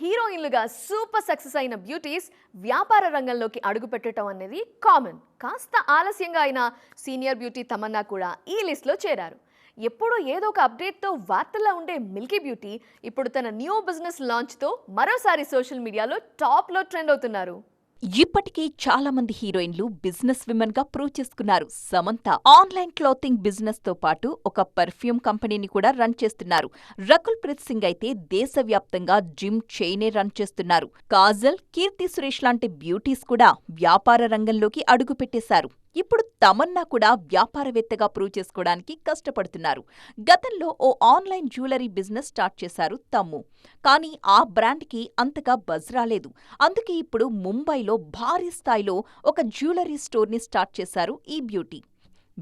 హీరోయిన్లుగా super success అయిన beauties వ్యాపార రంగంలోకి అడుగుపెట్టడం అనేది కామన్. కాస్త ఆలస్యంగా అయిన సీనియర్ బ్యూటీ తమన్నా కూడా ఈ లిస్ట్లో చేరారు. ఎప్పుడూ ఏదో ఒక అప్డేట్తో వార్తల్లో ఉండే మిల్కీ బ్యూటీ ఇప్పుడు తన న్యూ బిజినెస్ లాంచ్తో మరోసారి సోషల్ మీడియాలో టాప్లో ట్రెండ్ అవుతున్నారు. ఇప్పటికే చాలా మంది హీరోయిన్లు బిజినెస్ విమెన్గా ప్రూవ్ చేసుకున్నారు. సమంత ఆన్లైన్ క్లాతింగ్ బిజినెస్తో పాటు ఒక పర్ఫ్యూమ్ కంపెనీని కూడా రన్ చేస్తున్నారు. రకుల్ ప్రీత్ సింగ్ అయితే దేశవ్యాప్తంగా జిమ్ చైనే రన్ చేస్తున్నారు. కాజల్ కీర్తి సురేష్ లాంటి బ్యూటీస్ కూడా వ్యాపార రంగంలోకి అడుగుపెట్టేశారు. ఇప్పుడు తమన్నా కూడా వ్యాపారవేత్తగా ప్రూవ్ చేసుకోవడానికి కష్టపడుతున్నారు. గతంలో ఓ ఆన్లైన్ జ్యువెలరీ బిజినెస్ స్టార్ట్ చేశారు తమ్ము. కానీ ఆ బ్రాండ్కి అంతగా బజ్ రాలేదు. అందుకే ఇప్పుడు ముంబైలో భారీ స్థాయిలో ఒక జ్యువెలరీ స్టోర్ని స్టార్ట్ చేశారు ఈ బ్యూటీ.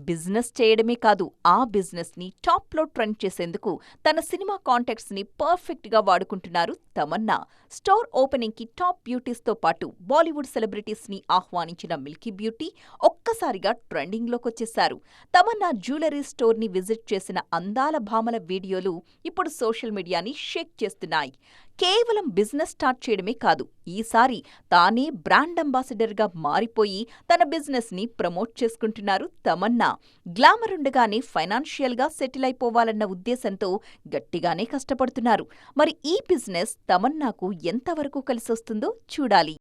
బిజినెస్ చేయడమే కాదు ఆ బిజినెస్ని టాప్లో ట్రెండ్ చేసేందుకు తన సినిమా కాంటాక్ట్స్ని పర్ఫెక్ట్గా వాడుకుంటున్నారు తమన్నా. స్టోర్ ఓపెనింగ్కి టాప్ బ్యూటీస్తో పాటు బాలీవుడ్ సెలబ్రిటీస్ని ఆహ్వానించిన మిల్కీ బ్యూటీ ఒక్కసారిగా ట్రెండింగ్లోకొచ్చేశారు. తమన్నా జ్యువెలరీ స్టోర్ని విజిట్ చేసిన అందాల భామల వీడియోలు ఇప్పుడు సోషల్ మీడియాని షేక్ చేస్తున్నాయి. కేవలం బిజినెస్ స్టార్ట్ చేయడమే కాదు ఈసారి తానే బ్రాండ్ అంబాసిడర్గా మారిపోయి తన బిజినెస్ని ప్రమోట్ చేసుకుంటున్నారు తమన్నా. గ్లామర్ ఉండగానే ఫైనాన్షియల్గా సెటిల్ అయిపోవాలన్న ఉద్దేశంతో గట్టిగానే కష్టపడుతున్నారు. మరి ఈ బిజినెస్ తమన్నాకు ఎంతవరకు కలిసొస్తుందో చూడాలి.